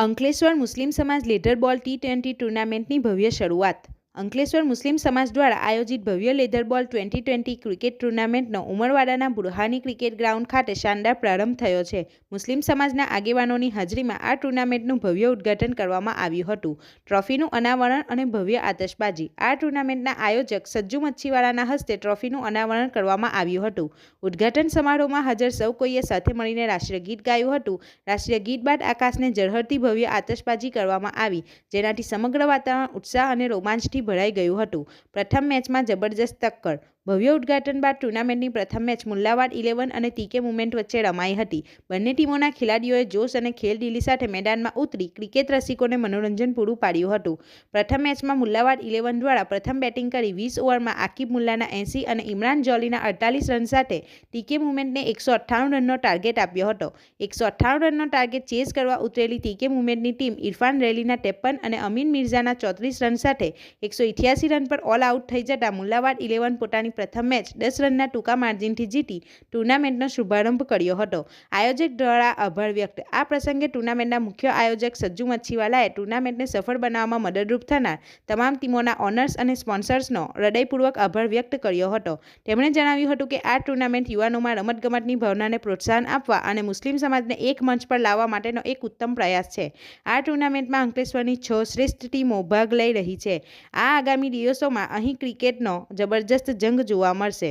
અંકલેશ્વર મુસ્લિમ સમાજ લેધરબોલ T twenty ટુર્નામેન્ટની ભવ્ય શરૂઆત. અંકલેશ્વર મુસ્લિમ સમાજ દ્વારા આયોજિત ભવ્ય leather ball twenty twenty cricket ટુર્નામેન્ટનો ઉમરવાડાના બુરહાની ક્રિકેટ ગ્રાઉન્ડ ખાતે શાનદાર પ્રારંભ થયો છે. મુસ્લિમ સમાજના આગેવાનોની હાજરીમાં આ ટુર્નામેન્ટનું ભવ્ય ઉદ્ઘાટન કરવામાં આવ્યું હતું. ટ્રોફીનું અનાવરણ અને ભવ્ય આતશબાજી. આ ટુર્નામેન્ટના આયોજક સજ્જુ મચ્છીવાળાના હસ્તે ટ્રોફીનું અનાવરણ કરવામાં આવ્યું હતું. ઉદ્ઘાટન સમારોહમાં હાજર સૌ કોઈએ સાથે મળીને રાષ્ટ્રીય ગીત ગાયું હતું. રાષ્ટ્રીય ગીત બાદ આકાશને ઝળહળતી ભવ્ય આતશબાજી કરવામાં આવી, જેનાથી સમગ્ર વાતાવરણ ઉત્સાહ અને રોમાંચથી ભરાઈ ગયું હતું. પ્રથમ મેચમાં જબરજસ્ત ટક્કર ભવ્ય ઉદ્ઘાટન બાદ ટુર્નામેન્ટની પ્રથમ મેચ મુલ્લાવાડ ઇલેવન અને ટીકે મુમેન્ટ વચ્ચે રમાઈ હતી. બંને ટીમોના ખેલાડીઓએ જોશ અને ખેલદિલી સાથે મેદાનમાં ઉતરી ક્રિકેટ રસિકોને મનોરંજન પૂરું પાડ્યું હતું. પ્રથમ મેચમાં મુલ્લાવાડ ઇલેવન દ્વારા પ્રથમ બેટિંગ કરી વીસ ઓવરમાં આકિબ મુલ્લાના એંસી અને ઇમરાન જોલીના અડતાલીસ રન સાથે ટીકે મુમેન્ટને એકસો અઠ્ઠાણું રનનો ટાર્ગેટ આપ્યો હતો. એકસો અઠ્ઠાણું રનનો ટાર્ગેટ ચેઝ કરવા ઉતરેલી ટીકે મુમેન્ટની ટીમ ઇરફાન રેલીના ત્રેપન અને અમીન મિર્ઝાના ચોત્રીસ રન સાથે એકસો રન પર ઓલ આઉટ થઈ જતાં મુલ્લાવાડ ઇલેવન પોતાની પ્રથમ મેચ દસ રનના ટૂંકા માર્જિનથી જીતી ટુર્નામેન્ટનો શુભારંભ કર્યો હતો. આયોજક દ્વારા આભાર વ્યક્ત. આ પ્રસંગે ટુર્નામેન્ટના મુખ્ય આયોજક સજ્જુ મચ્છીવાલાએ ટુર્નામેન્ટને સફળ બનાવવામાં મદદરૂપ થનાર તમામ ટીમોના ઓનર્સ અને સ્પોન્સર્સનો હૃદયપૂર્વક આભાર વ્યક્ત કર્યો હતો. તેમણે જણાવ્યું હતું કે આ ટુર્નામેન્ટ યુવાનોમાં રમતગમતની ભાવનાને પ્રોત્સાહન આપવા અને મુસ્લિમ સમાજને એક મંચ પર લાવવા માટેનો એક ઉત્તમ પ્રયાસ છે. આ ટુર્નામેન્ટમાં અંકલેશ્વરની છ શ્રેષ્ઠ ટીમો ભાગ લઈ રહી છે. આ આગામી દિવસોમાં અહીં ક્રિકેટનો જબરજસ્ત જંગ જોવા મળશે.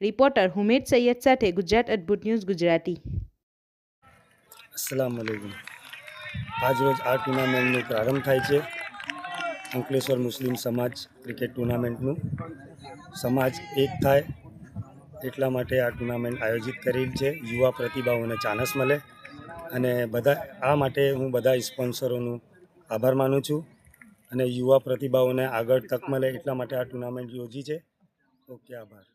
રિપોર્ટર હુમેદ સૈયદ સાથે ગુજરાત અદ્ભુત ન્યૂઝ ગુજરાતી. અસલામ આજ આજરોજ આ ટુર્નામેન્ટનો પ્રારંભ થાય છે. અંકલેશ્વર મુસ્લિમ સમાજ ક્રિકેટ ટુર્નામેન્ટનું. સમાજ એક થાય, એટલા માટે આ ટુર્નામેન્ટ આયોજિત કરેલ છે. યુવા પ્રતિભાઓને ચાનસ મળે અને બધા, આ માટે હું બધા સ્પોન્સરોનું આભાર માનું છું અને યુવા પ્રતિભાઓને આગળ તક મળે એટલા માટે આ ટુર્નામેન્ટ યોજી છે. ઓકે આભાર